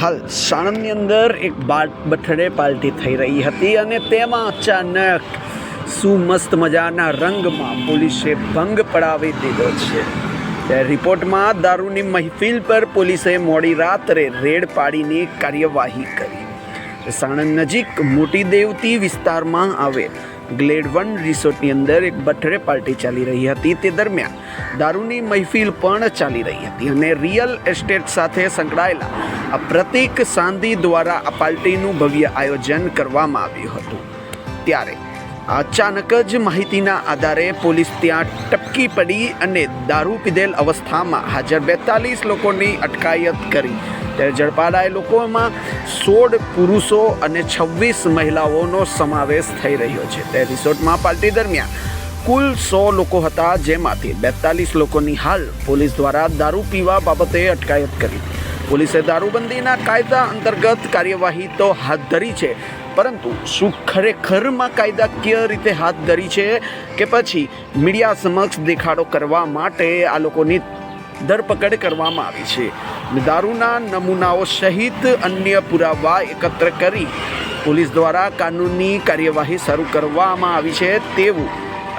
હાલ સાણંદની અંદર એક બાર બર્થડે પાર્ટી થઈ રહી હતી અને તેમાં અચાનક શું મસ્ત મજાના રંગમાં પોલીસે ભંગ પડાવી દીધો છે. રિપોર્ટમાં દારૂની મહેફિલ પર પોલીસે મોડી રાત્રે રેડ પાડીને કાર્યવાહી કરી. સાણંદ નજીક મોટી દેવતી વિસ્તારમાં આવે ગ્લેડ વન રિસોર્ટની અંદર એક બર્થડે પાર્ટી ચાલી રહી હતી તે દરમિયાન દારૂની મહેફિલ પણ ચાલી રહી હતી અને રિયલ એસ્ટેટ સાથે સંકળાયેલા આ પ્રતિક સાંધી દ્વારા આ પાર્ટીનું ભવ્ય આયોજન કરવામાં આવ્યું હતું. ત્યારે અચાનક જ માહિતીના આધારે પોલીસ ત્યાં ટપકી પડી અને દારૂ પીધેલ અવસ્થામાં હાજર બેતાલીસ લોકોની અટકાયત કરી ઝડપાયેલા લોકોમાં સોળ પુરુષો અને છવ્વીસ મહિલાઓનો સમાવેશ થઈ રહ્યો છે. તે રિસોર્ટમાં પાર્ટી દરમિયાન કુલ સો લોકો હતા, જેમાંથી બેતાલીસ લોકોની હાલ પોલીસ દ્વારા દારૂ પીવા બાબતે અટકાયત કરી. પોલીસે દારૂબંધીના કાયદા અંતર્ગત કાર્યવાહી તો હાથ ધરી છે, પરંતુ શું ખરેખરમાં કાયદાકીય રીતે હાથ ધરી છે કે પછી મીડિયા સમક્ષ દેખાડો કરવા માટે આ લોકોની ધરપકડ કરવામાં આવી છે? દારૂના નમૂનાઓ સહિત અન્ય પુરાવા એકત્ર કરી પોલીસ દ્વારા કાનૂની કાર્યવાહી શરૂ કરવામાં આવી છે તેવું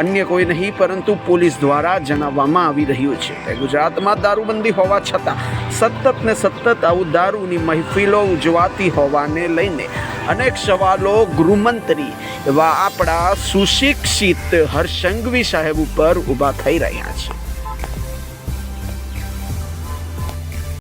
અન્ય કોઈ નહીં, પરંતુ પોલીસ દ્વારા જણાવવામાં આવી રહ્યું છે. ગુજરાતમાં દારૂબંધી હોવા છતાં સતત ને સતત આવું દારૂની મહેફિલો ઉજવાતી હોવાને લઈને અનેક સવાલો ગૃહમંત્રી એવા આપણા સુશિક્ષિત હર્ષંઘવી સાહેબ ઉપર ઊભા થઈ રહ્યા છે.